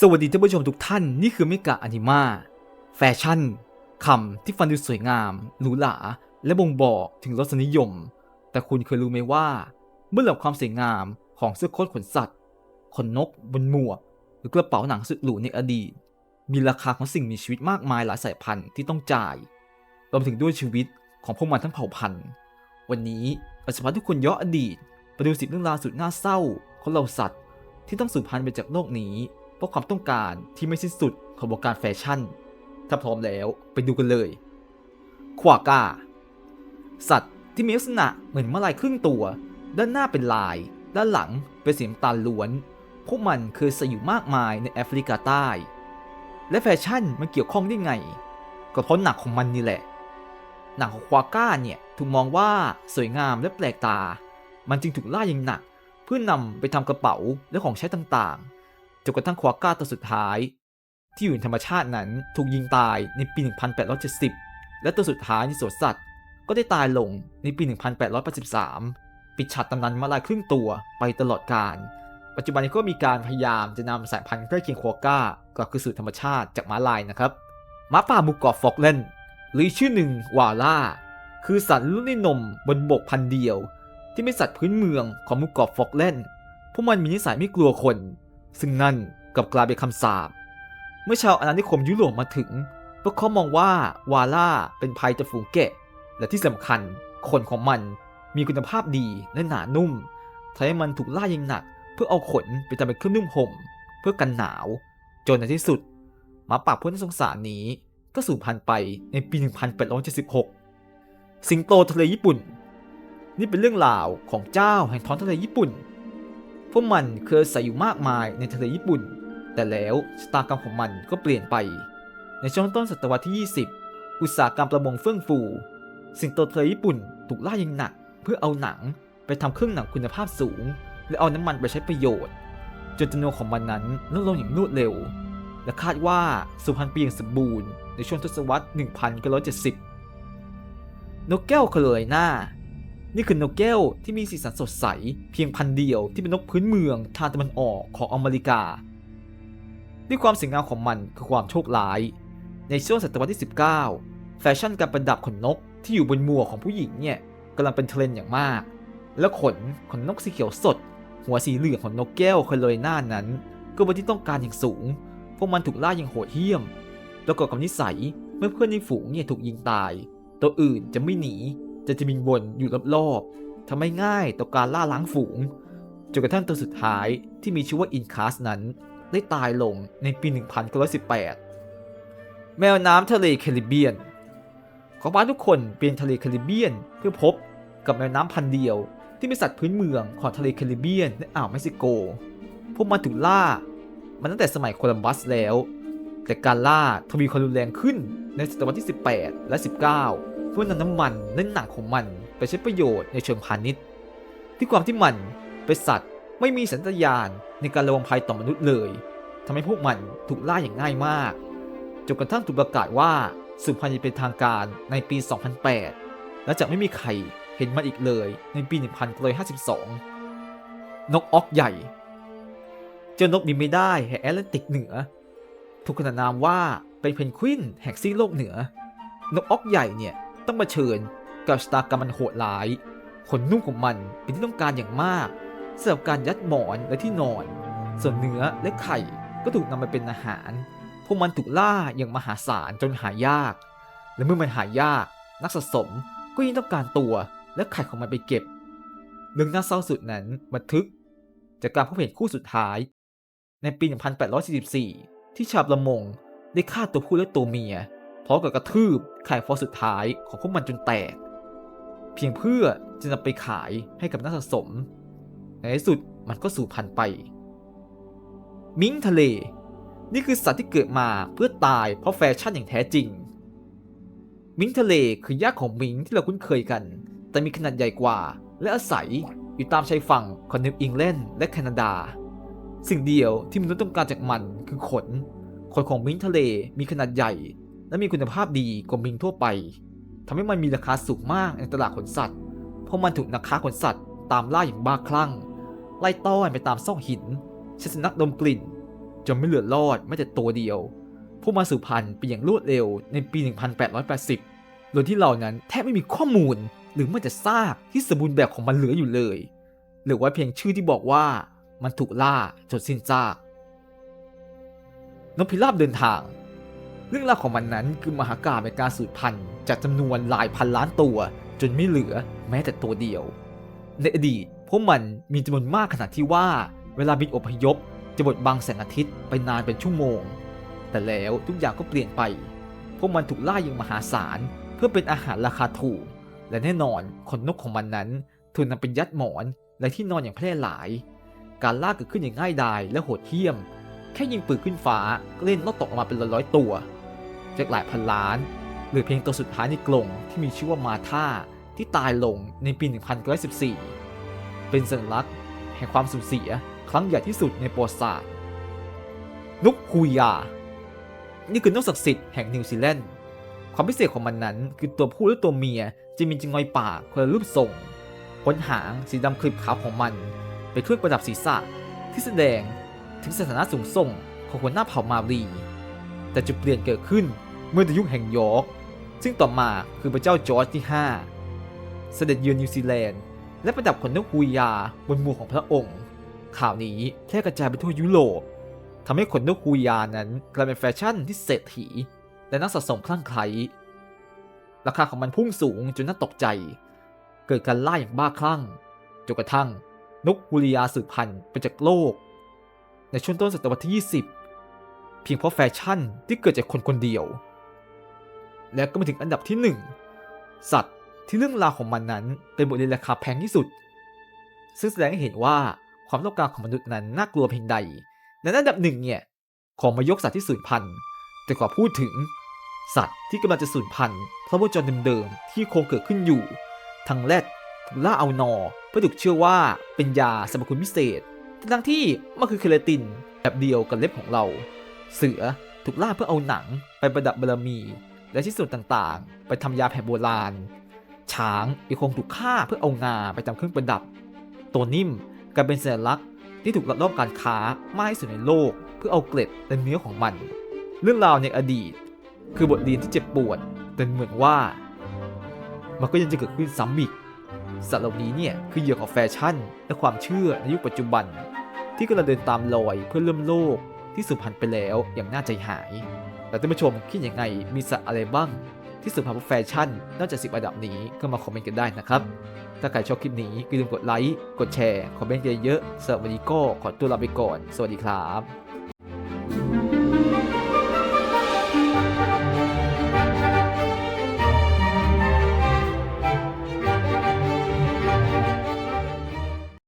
สวัสดีท่านผู้ชมทุกท่าน นี่คือมิกะอนิมาแฟชั่นคำที่ฟังดูสวยงาม หรูหราและบ่งบอกถึงรสนิยม แต่คุณเคยรู้ไหมว่า เมื่อเหล่าความสวยงามของเสื้อโค้ทขนสัตว์ขนนกบนหมวก หรือกระเป๋าหนังสุดหรูในอดีต มีราคาของสิ่งมีชีวิตมากมายหลายสายพันธุ์ที่ต้องจ่ายรวมถึงด้วยชีวิตของพวกมันทั้งเผ่าพันธุ์ วันนี้เราจะพาทุกคนย้อนอดีตไปดูสิบเรื่องราวสุดน่าเศร้าของเหล่าสัตว์ ที่ต้องสูญพันธุ์ไปจากโลกนี้ เพราะความต้องการที่ไม่สิ้นสุดของวงการแฟชั่น ถ้าพร้อมแล้วไปดูกันเลย ควากา สัตว์ที่มีลักษณะเหมือนมะลายครึ่งตัว ด้านหน้าเป็นลาย ด้านหลังเป็นสีน้ำตาลล้วน พวกมันเคยใส่อยู่มากมายในแอฟริกาใต้ และแฟชั่นมันเกี่ยวข้องได้ไง ก็เพราะหนักของมันนี่แหละ หนังของควาก้าเนี่ยถูกมองว่าสวยงามและแปลกตา มันจึงถูกล่าอย่างหนัก เพื่อนำไปทำกระเป๋าและของใช้ต่างๆ จนกระทั่งควาก้าตัวสุดท้าย ที่อยู่ในธรรมชาตินั้นถูกยิงตายในปี 1870 และตัวสุดท้ายในสวนสัตว์ ก็ได้ตายลงในปี 1883 ปิดฉากตำนานมาลายครึ่งตัวไปตลอดกาลปัจจุบันนี้ก็มีการพยายามจะนำสายพันธุ์ใกล้เคียงควาก้ากลับคืนสู่ธรรมชาติจากม้าลายนะครับม้าป่าหมูกรอบฟอกแลนหรือชื่อหนึ่งวาล่า คือสัตว์รุ่นในนมบนบกพันเดียว ที่เป็นสัตว์พื้นเมืองของหมูกรอบฟอกแลนพวกมันมีนิสัยไม่กลัวคน ซึ่งนั่นกลับกลายเป็นคำสาปเมื่อชาวอาณานิคมยุโรปมาถึง พวกเขามองว่าวาล่าเป็นภัยจากฝูงแกะ และที่สำคัญขนของมันมีคุณภาพดีและหนานุ่มทำให้มันถูกล่าอยังหนัก เพื่อเอาขนไปทำเป็นเครื่องนุ่งห่ม เพื่อกันหนาว จนในที่สุดหมาป่าพ้นสงสารนี้ก็สูญพันธุ์ไปในปี 1876 สิงโตทะเลญี่ปุ่น นี่เป็นเรื่องราวของเจ้าแห่งท้องทะเลญี่ปุ่น วกมันเคยอาศัยอยู่มากมายในทะเลญี่ปุ่น แต่แล้วชะตากรรมของมันก็เปลี่ยนไป ในช่วงต้นศตวรรษที่ 20 อุตสาหกรรมประมงเฟื่องฟู สิงโตทะเลญี่ปุ่นถูกล่าอย่างหนัก เพื่อเอาหนังไปทำเครื่องหนังคุณภาพสูง และเอาน้ำมันไปใช้ประโยชน์ จนจำนวนของมันนั้นลดลงอย่างรวดเร็ว และคาดว่าสูพันธุ์ไปอย่างสมบูรณ์ในช่วงทศวรรษ 1970 นกแก้วคาโรไลนา นี่คือนกแก้วที่มีสีสันสดใส เพียงพันเดียวที่เป็นนกพื้นเมืองทางตะวันออกของอเมริกาด้วยความสวยงามของมันคือความโชคร้าย ในช่วงศตวรรษที่ 19 แฟชั่นการประดับขนนกที่อยู่บนหมวกของผู้หญิงเนี่ยกำลังเป็นเทรนด์อย่างมาก และขนขนนกสีเขียวสด หัวสีเหลืองของนกแก้วคาโรไลนานั้น ก็เป็นที่ต้องการอย่างสูง พวกมันถูกล่าอย่างโหดเหี้ยมประกอบกับนิสัยเมื่อเพื่อนในฝูงเนี่ยถูกยิงตาย ตัวอื่นจะไม่หนี จะจะบินวนอยู่รอบๆทำให้ง่ายต่อการล่าล้างฝูง จนกระทั่งตัวสุดท้ายที่มีชื่อว่าอินคัสนั้น ได้ตายลงในปี 1918 แมวน้ำทะเลแคริบเบียน ของบ้าทุกคนเปลี่ยนทะเลแคริบเบียนเพื่อพบกับแมวน้ำพันเดียวที่เป็นสัตว์พื้นเมืองของทะเลแคริบเบียนและอ่าวเม็กซิโก พวกมันถูกล่ามาตั้งแต่สมัยโคลัมบัสแล้ว แต่การล่าทวีความรุนแรงขึ้นในศตวรรษที่ 18 และ 19 พื่อนำน้ำมันและหนังของมันไปใช้ประโยชน์ในเชิงพาณิชย์ ที่ความที่มันเป็นสัตว์ไม่มีสัญญาณในการระวังภัยต่อมนุษย์เลยทำให้พวกมันถูกล่าอย่างง่ายมาก จนกระทั่งถูกประกาศว่าสูญพันธุ์อย่างเป็นทางการในปี 2008 และจะไม่มีใครเห็นมันอีกเลยในปี 1952 นกออกใหญ่ เจ้านกบินไม่ได้แห่งแอตแลนติกเหนือ ถูกขนานนามว่าเป็นเพนกวินแห่งซีกโลกเหนือ นกออกใหญ่เนี่ย ต้องมาเชิญกับชะตากรรมมันโหดร้าย ขนนุ่มของมันเป็นที่ต้องการอย่างมากสำหรับการยัดหมอนและที่นอน ส่วนเนื้อและไข่ก็ถูกนำไปเป็นอาหาร พวกมันถูกล่าอย่างมหาศาลจนหายาก และเมื่อมันหายาก นักสะสมก็ยิ่งต้องการตัวและไข่ของมันไปเก็บเรื่องน่าเศร้าสุดนั้นบันทึก จากการพบเห็นคู่สุดท้าย ในปี 1844 ที่ชาวประมงได้ฆ่าตัวผู้และตัวเมีย พร้อมกับกระทืบไข่ฟองสุดท้ายของพวกมันจนแตก เพียงเพื่อจะนำไปขายให้กับนักสะสม ในที่สุดมันก็สูญพันธุ์ไป มิงทะเล นี่คือสัตว์ที่เกิดมาเพื่อตายเพราะแฟชั่นอย่างแท้จริง มิงทะเลคือยาของมิงที่เราคุ้นเคยกัน แต่มีขนาดใหญ่กว่า และอาศัยอยู่ตามชายฝั่งของนิวอิงแลนด์และแคนาดา สิ่งเดียวที่มนุษย์ต้องการจากมันคือขน ขนของมิงทะเลมีขนาดใหญ่ และมีคุณภาพดีกว่ามิงทั่วไปทำให้มันมีราคาสูงมากในตลาดขนสัตว์ เพราะมันถูกนักค้าขนสัตว์ตามล่าอย่างบ้าคลั่ง ไล่ต้อนไปตามซอกหินใช้สุนัขดมกลิ่นจนไม่เหลือรอดแม้แต่ตัวเดียวพวกมาสืบพันธุ์ไปอย่างรวดเร็วในปี 1880 โดยที่เรานั้นแทบไม่มีข้อมูลหรือแม้แต่ซากที่สมบูรณ์แบบของมันเหลืออยู่เลยหลือไว้เพียงชื่อที่บอกว่ามันถูกล่าจนสิ้นซากนกพิราบเดินทาง เรื่องราวของมันนั้นคือมหากาพย์ในการสูญพันธุ์จากจำนวนหลายพันล้านตัว จนไม่เหลือแม้แต่ตัวเดียว ในอดีตพวกมันมีจำนวนมากขนาดที่ว่า เวลาบินอพยพจะบดบังแสงอาทิตย์ไปนานเป็นชั่วโมง แต่แล้วทุกอย่างก็เปลี่ยนไป พวกมันถูกล่าอย่างมหาศาลเพื่อเป็นอาหารราคาถูก และแน่นอนขนนกของมันนั้นถูกนำเป็นยัดหมอนและที่นอนอย่างแพร่หลาย การล่าเกิดขึ้นอย่างง่ายดายและโหดเหี้ยม แค่ยิงปืนขึ้นฟ้าก็เล่นนกตกออกมาเป็นร้อยๆตัว จากหลายพันล้านหลือเพียงตัวสุดท้ายในกรงที่มีชื่อว่ามาธาที่ตายลงในปี 1914 เป็นสัญลักษณ์แห่งความสูญเสียครั้งใหญ่ที่สุดในประวัติศาสตร์นกคูยา นี่คือนกศักดิ์สิทธิ์แห่งนิวซีแลนด์ ความพิเศษของมันนั้นคือตัวผู้และตัวเมียจะมีจงอยปากคนละรูปทรงบนหางสีดำคลิปขาวของมัน เป็นเครื่องประดับศีรษะที่แสดงถึงสถานะสูงส่งของหัวหน้าเผ่ามารีแต่จุดเปลี่ยนเกิดขึ้น เมื่อในยุคแห่งยอร์กซึ่งต่อมาคือพระเจ้าจอร์จที่ 5 เสด็จเยือนนิวซีแลนด์ และประดับขนนกฮูยาบนหมวกของพระองค์ ข่าวนี้แพร่กระจายไปทั่วยุโรปทำให้ขนนกฮูยานั้นกลายเป็นแฟชั่นที่เศรษฐีและนักสะสมคลั่งไคล้ราคาของมันพุ่งสูงจนน่าตกใจ เกิดการล่าอย่างบ้าคลั่งจนกระทั่งนกฮูลิยาสืบพันธุ์ไปจากโลก ในช่วงต้นศตวรรษที่ 20 เพียงเพราะแฟชั่นที่เกิดจากคนคนเดียว และก็มาถึงอันดับที่ 1 สัตว์ที่เรื่องราวของมันนั้นเป็นบทเรียนราคาแพงที่สุด ซึ่งแสดงให้เห็นว่าความต้องการของมนุษย์นั้นน่ากลัวเพียงใด ในอันดับหนึ่งเนี่ยของมายกสัตว์ที่สูญพันธุ์แต่ขอพูดถึง สัตว์ที่กำลังจะสูญพันธุ์เพราะวจรเดิมๆที่คงเกิดขึ้นอยู่ ทั้งแรดถูกล่าเอานอเพื่อถูกเชื่อว่าเป็นยาสรรพคุณพิเศษทั้งที่มันคือเคราตินแบบเดียวกับเล็บของเรา เสือถูกล่าเพื่อเอาหนังไปประดับบารมี และชิ้นส่วนต่างๆ ไปทำยาแผนโบราณ ช้างยังคงถูกฆ่าเพื่อเอางาไปทำเครื่องประดับ ตัวนิ่มกลายเป็นสัญลักษณ์ที่ถูกลักลอบการค้ามากที่สุดในโลก เพื่อเอาเกล็ดและเนื้อของมัน เรื่องราวในอดีต คือบทเรียนที่เจ็บปวดแต่เหมือนว่า มันก็ยังจะเกิดขึ้นซ้ำอีกสัตว์เหล่านี้เนี่ยคือเหยื่อของแฟชั่น และความเชื่อในยุคปัจจุบัน ที่กำลังเดินตามรอยเพื่อเริ่มโลกที่สูญพันธุ์ไปแล้วอย่างน่าใจหาย แล้วท่านผู้ชมคิดยังไงมีสัตว์อะไรบ้าง ที่สูญพันธุ์เพแฟชั่นนอกจากสิบอันดับนี้ก็มาคอมเมนต์กันได้นะครับ ถ้าใครชอบคลิปนี้ก็อย่าลืมกดไลค์กดแชร์คอมเมนต์เยอะๆสำหรับวันนี้ก็ขอตัวลาไปก่อน สวัสดีครับ